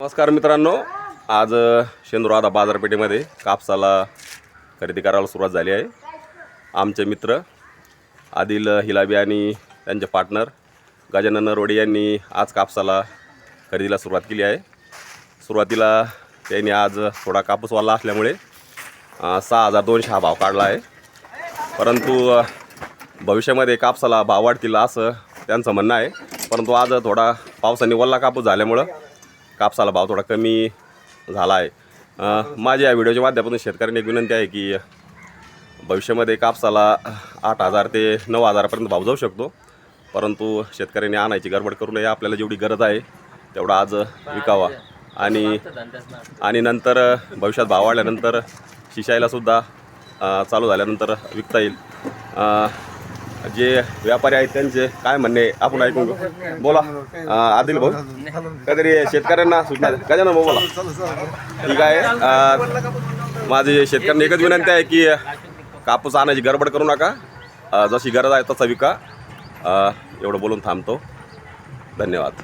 नमस्कार मित्रांनो. आज अ, आता बाजारपेठेमध्ये कापसाला खरेदी करायला सुरुवात झाली आहे. आमचे मित्र आदिल हिलाबी आणि त्यांचे पार्टनर गजानन रोडे यांनी आज कापसाला खरेदीला सुरुवात केली आहे. सुरुवातीला त्यांनी आज थोडा कापूस वाला असल्यामुळे सहा हजार दोनशे हा भाव काढला आहे. परंतु भविष्यामध्ये कापसाला भाव वाढतील असं त्यांचं म्हणणं आहे. परंतु आज थोडा पावसाने वल्ला कापूस झाल्यामुळं कापसाला भाव थोडा कमी झाला आहे माझ्या या व्हिडिओच्या माध्यमातून शेतकऱ्यांनी एक विनंती आहे की भविष्यामध्ये कापसाला आठ हजार ते नऊ हजारापर्यंत भाव जाऊ शकतो. परंतु शेतकऱ्यांनी आणायची गडबड करू नये आपल्याला जेवढी गरज आहे तेवढा आज विकावा. आणि आणि नंतर भविष्यात भाव वाढल्यानंतर शिशायलासुद्धा चालू झाल्यानंतर विकता येईल. जे व्यापारी आहेत त्यांचे काय म्हणणे आपण ऐकून घेऊ. बोला आदिल भाऊ. काहीतरी शेतकऱ्यांना सूचना द्या. काय भाऊ बोला. ठीक आहे. माझी शेतकऱ्यांना एकच विनंती आहे की कापूस आणायची गडबड करू नका. जशी गरज आहे तसा विका. एवढं बोलून थांबतो. धन्यवाद.